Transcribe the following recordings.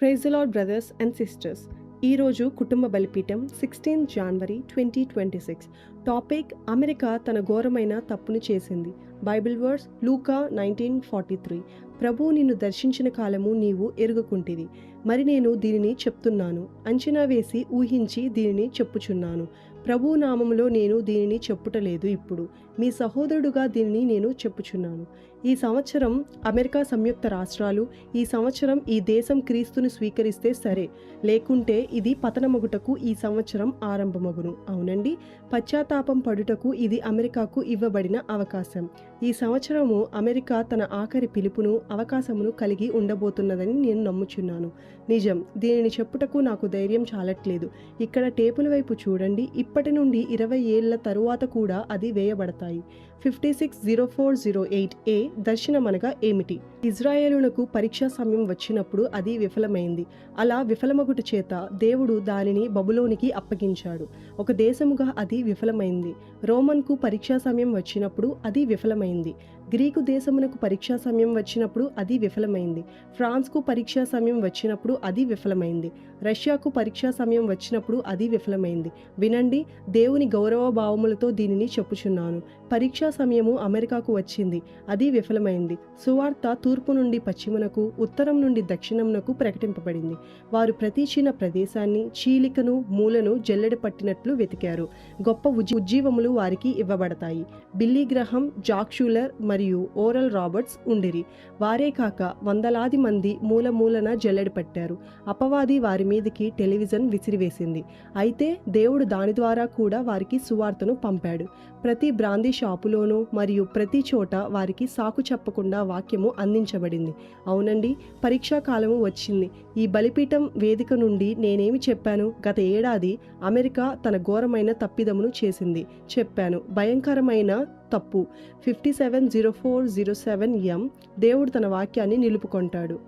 ప్రైజలాడ్ brothers and sisters ఈరోజు కుటుంబ బలిపీఠం sixteen January twenty twenty six topic America తన ఘోరమైన తప్పును చేసింది. బైబిల్ వర్స్ లూకా నైన్టీన్ ఫార్టీ త్రీ ప్రభు నిన్ను దర్శించిన కాలము నీవు ఎరుగుకుంటిది మరి నేను దీనిని చెప్తున్నాను. అంచనా వేసి ఊహించి దీనిని చెప్పుచున్నాను. ప్రభు నామంలో నేను దీనిని చెప్పుటలేదు ఇప్పుడు. మీ సహోదరుడుగా దీనిని నేను చెప్పుచున్నాను. ఈ సంవత్సరం అమెరికా సంయుక్త రాష్ట్రాలు ఈ సంవత్సరం ఈ దేశం క్రీస్తును స్వీకరిస్తే సరే. లేకుంటే ఇది పతనమగుటకు ఈ సంవత్సరం ఆరంభమగును. అవునండి? పశ్చాత్తాపం పడుటకు ఇది అమెరికాకు ఇవ్వబడిన అవకాశం. ఈ సంవత్సరము అమెరికా తన ఆఖరి పిలుపును అవకాశమును కలిగి ఉండబోతున్నదని నేను నమ్ముచున్నాను. నిజం దీనిని చెప్పుటకు నాకు ధైర్యం చాలట్లేదు. ఇక్కడ టేపుల వైపు చూడండి ఇప్పటి నుండి ఇరవై ఏళ్ళ తరువాత కూడా అది వేయబడతాయి. Fifty six zero four zero eight A దర్శనమనగా ఏమిటి? ఇజ్రాయేలునకు పరీక్షా సమయం వచ్చినప్పుడు అది విఫలమైంది. అలా విఫలమగుట చేత దేవుడు దానిని బబులోనికి అప్పగించాడు. ఒక దేశముగా అది విఫలమైంది. రోమన్కు పరీక్షా సమయం వచ్చినప్పుడు అది విఫలమైంది. గ్రీకు దేశమునకు పరీక్షా సమయం వచ్చినప్పుడు అది విఫలమైంది. ఫ్రాన్స్కు పరీక్షా సమయం వచ్చినప్పుడు అది విఫలమైంది. రష్యాకు పరీక్షా సమయం వచ్చినప్పుడు అది విఫలమైంది. వినండి దేవుని గౌరవ భావములతో దీనిని చెప్పుచున్నాను. పరీక్షా సమయము అమెరికాకు వచ్చింది. అది విఫలమైంది. సువార్త తూర్పు నుండి పశ్చిమనకు ఉత్తరం నుండి దక్షిణమునకు ప్రకటింపబడింది. వారు ప్రతి చిన్న ప్రదేశాన్ని చీలికను మూలను జల్లెడ పట్టినట్లు వెతికారు. గొప్ప ఉజ్జీవములు వారికి ఇవ్వబడతాయి. బిల్లీ గ్రహం జాక్షూలర్ మరియు ఓరల్ రాబర్ట్స్ ఉండిరి. వారే కాక వందలాది మంది మూలమూలన జల్లెడ పట్టారు. అపవాది వారి మీదకి టెలివిజన్ విసిరివేసింది. అయితే దేవుడు దాని ద్వారా కూడా వారికి సువార్తను పంపాడు. ప్రతి బ్రాందీ షాపులోనూ మరియు ప్రతి చోట వారికి సాకు చెప్పకుండా వాక్యము అందించబడింది. అవునండి పరీక్షా కాలము వచ్చింది. ఈ బలిపీఠం వేదిక నుండి నేనేమి చెప్పాను? గత ఏడాది అమెరికా తన ఘోరమైన తప్పిదమును చేసింది. చెప్పాను భయంకరమైన తప్పు. Fifty seven zero four zero seven M దేవుడు తన వాక్యాన్ని నిలుపుకొంటాడు.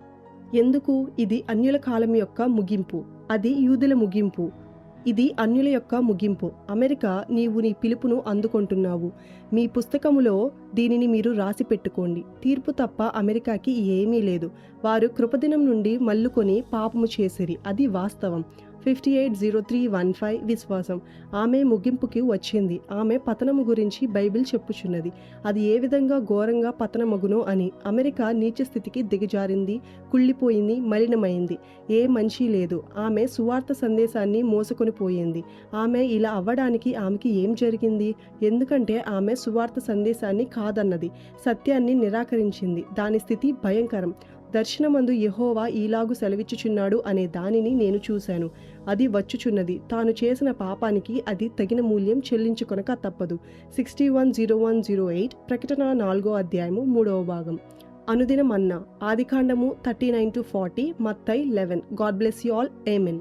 ఎందుకు? ఇది అన్యుల కాలం యొక్క ముగింపు. అది యూదుల ముగింపు. ఇది అన్యుల యొక్క ముగింపు. అమెరికా నీవు నీ పిలుపును అందుకుంటున్నావు. మీ పుస్తకములో దీనిని మీరు రాసి పెట్టుకోండి. తీర్పు తప్ప అమెరికాకి ఏమీ లేదు. వారు కృపదినం నుండి మల్లుకొని పాపము చేసిరి. అది వాస్తవం. Fifty eight zero three one five విశ్వాసం. ఆమె ముగింపుకి వచ్చింది. ఆమె పతనము గురించి బైబిల్ చెప్పుచున్నది. అది ఏ విధంగా ఘోరంగా పతనమగునో అని అమెరికా నీచ స్థితికి దిగజారింది కుళ్ళిపోయింది మలినమైంది. ఏ మంచి లేదు. ఆమె సువార్త సందేశాన్ని మోసుకొని పోయింది. ఆమె ఇలా అవ్వడానికి ఆమెకి ఏం జరిగింది? ఎందుకంటే ఆమె సువార్త సందేశాన్ని కాదన్నది సత్యాన్ని నిరాకరించింది. దాని స్థితి భయంకరం. దర్శనమందు యహోవా ఈలాగు సెలవిచ్చుచున్నాడు అనే దానిని నేను చూశాను. అది వచ్చుచున్నది. తాను చేసిన పాపానికి అది తగిన మూల్యం చెల్లించుకొనక తప్పదు. Sixty one zero one zero eight ప్రకటన నాలుగో అధ్యాయము మూడవ భాగం. అనుదిన మన్నా ఆదికాండము thirty nine to forty. మత్తై eleven. God bless you all. Amen